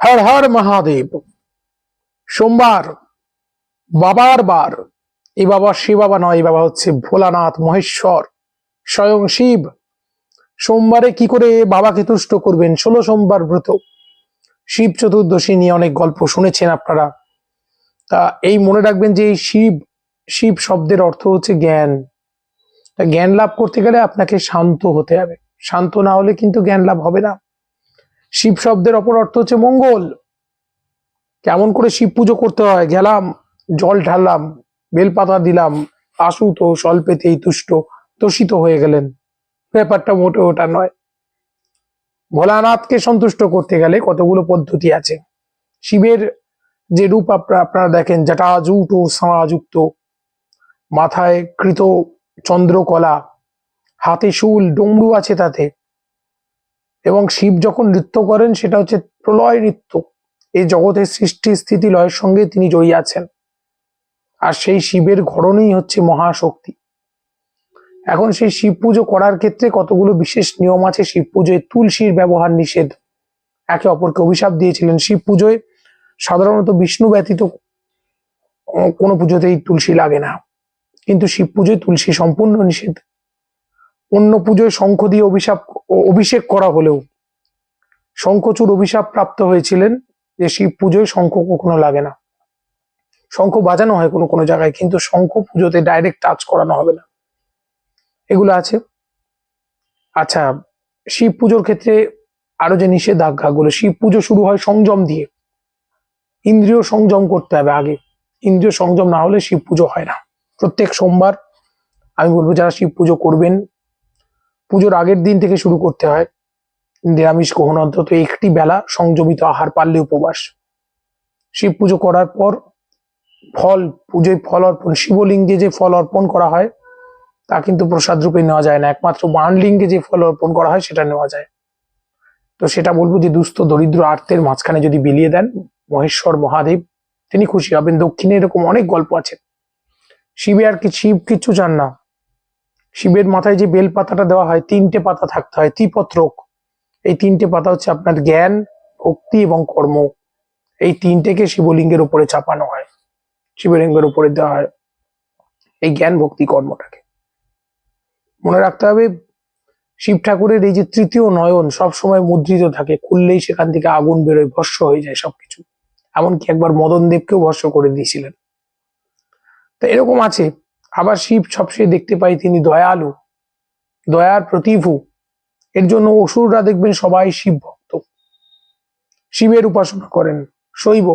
হর হর মহাদেব। সোমবার, বাবার বার। এই বাবা শিব বাবা নয় এই বাবা হচ্ছে ভোলানাথ মহেশ্বর, স্বয়ং শিব। সোমবারে কি করে বাবাকে তুষ্ট করবেন? ষোলো সোমবার ব্রত। শিব চতুর্দশী নিয়ে অনেক গল্প শুনেছেন আপনারা। তা এই মনে রাখবেন যে এই শিব শিব শব্দের অর্থ হচ্ছে জ্ঞান। জ্ঞান লাভ করতে গেলে আপনাকে শান্ত হতে হবে। শান্ত না হলে কিন্তু জ্ঞান লাভ হবে না। শিব শব্দের অপর অর্থ হচ্ছে মঙ্গল। কেমন করে শিব পুজো করতে হয়? গেলাম, জল ঢাললাম, বেলপাতা দিলাম আশুত স্বল্পেতেই তুষ্ট, তোষিত হয়ে গেলেন। ব্যাপারটা মোটে ওটা নয়। ভোলানাথকে সন্তুষ্ট করতে গেলে কতগুলো পদ্ধতি আছে? শিবের যে রূপ আপনারা দেখেন যেটা জুট ও সাঁড়াযুক্ত মাথায় কৃত চন্দ্রকলা, হাতে শুল, ডমরু আছে তাতে। এবং শিব যখন নৃত্য করেন, সেটা হচ্ছে প্রলয় নৃত্য। এই জগতের সৃষ্টি, স্থিতি, লয়ের সঙ্গে তিনি জড়িয়ে আছেন। আর সেই শিবের ঘরণই হচ্ছে মহাশক্তি। এখন সেই শিব পুজো করার ক্ষেত্রে কতগুলো বিশেষ নিয়ম আছে? শিব পুজোয় তুলসীর ব্যবহার নিষেধ। একে অপরকে অভিশাপ দিয়েছিলেন শিব পুজোয়। সাধারণত বিষ্ণু ব্যতীত কোনো পুজোতেই তুলসী লাগে না। কিন্তু শিব পুজোয় তুলসী সম্পূর্ণ নিষেধ। অন্য পুজোয় শঙ্খ দিয়ে অভিশাপ অভিষেক করা হলেও শঙ্খচূড় অভিশাপ প্রাপ্ত হয়েছিলেন যে শিব পুজোয় শঙ্খ কখনো লাগে না। শঙ্খ বাজানো হয় কোনো কোনো জায়গায়, কিন্তু শঙ্খ পুজোতে ডাইরেক্ট টাচ করানো হবে না। এগুলো আছে। আচ্ছা শিব পুজোর ক্ষেত্রে আরও যে নিষেধাজ্ঞাগুলো শিব পুজো শুরু হয় সংযম দিয়ে। ইন্দ্রিয় সংযম করতে হবে আগে। ইন্দ্রিয় সংযম না হলে শিব পুজো হয় না। প্রত্যেক সোমবার আমি বলব, যারা শিব পুজো করবেন পুজোর আগের দিন থেকে শুরু করতে হয়। নিরামিষ গ্রহণ অন্তত একটি বেলা সংযমিত আহার পারলে উপবাস। শিব পুজো করার পর ফল, পুজোয় ফল অর্পণ, শিবলিঙ্গে যে ফল অর্পণ করা হয়, তা কিন্তু প্রসাদ রূপে নেওয়া যায় না। একমাত্র বাণলিঙ্গে যে ফল অর্পণ করা হয়, সেটা নেওয়া যায়। তো সেটা বলব যে দুস্থ দরিদ্র আর্তের মাঝখানে যদি বিলিয়ে দেন, মহেশ্বর মহাদেব, তিনি খুশি হবেন। দক্ষিণে এরকম অনেক গল্প আছে। শিবে আর কি শিব কিচ্ছু চান না। শিবের মাথায় যে বেল পাতাটা দেওয়া হয়, তিনটে পাতা থাকতে হয় ত্রিপত্রক এই তিনটে পাতা হচ্ছে আপনার জ্ঞান, ভক্তি এবং কর্ম। এই তিনটেকে শিবলিঙ্গের উপরে চাপানো হয়। শিবলিঙ্গের উপরে দেওয়া হয় এই জ্ঞান, ভক্তি, কর্মটাকে। মনে রাখতে হবে, শিব ঠাকুরের এই যে তৃতীয় নয়ন সব সময় মুদ্রিত থাকে, খুললেই সেখান থেকে আগুন বেরোয়, ভস্য হয়ে যায় সবকিছু। এমনকি একবার মদন দেবকেও ভস্য করে দিয়েছিলেন। তো এরকম আছে আবার শিব সবসময় দেখতে পাই তিনি দয়ালু, দয়ার প্রতিভু। এর জন্য অসুররা দেখবেন সবাই শিব ভক্ত। শিবের উপাসনা করেন, শৈব।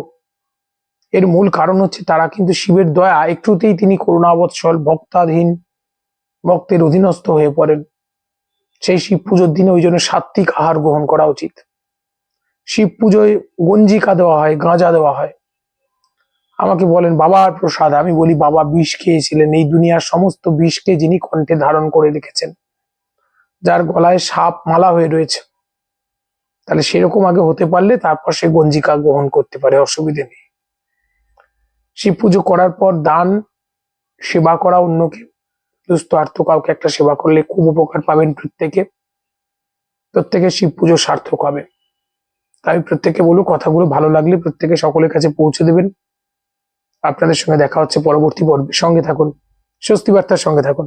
এর মূল কারণ হচ্ছে তারা কিন্তু শিবের দয়া, একটুতেই তিনি করুণাবৎসল, ভক্তাধীন, ভক্তের অধীনস্থ হয়ে পড়েন। সেই শিব পুজোর দিনে ওই জন্য সাত্বিক আহার গ্রহণ করা উচিত। শিব পুজোয় গঞ্জিকা দেওয়া হয়, গাঁজা দেওয়া হয়। আমাকে বলেন, বাবার প্রসাদ। আমি বলি, বাবা বিষ খেয়েছিলেন। এই দুনিয়ার সমস্ত বিষকে যিনি কণ্ঠে ধারণ করে রেখেছেন, যার গলায় সাপ মালা হয়ে রয়েছে। তাহলে সেরকম আগে হতে পারলে তারপর সে গঞ্জিকা গ্রহণ করতে পারে, অসুবিধে নেই। শিব পুজো করার পর দান, সেবা করা অন্যকে। দুস্থ আর্থ কাউকে একটা সেবা করলে খুব উপকার পাবেন প্রত্যেকে। প্রত্যেকে শিব পুজো সার্থক হবে। তাই প্রত্যেকে বলব কথাগুলো ভালো লাগলে প্রত্যেকে সকলের কাছে পৌঁছে দেবেন। আপনাদের সঙ্গে দেখা হচ্ছে পরবর্তী পর্বে। সঙ্গে থাকুন স্বস্তি বার্তার সঙ্গে থাকুন।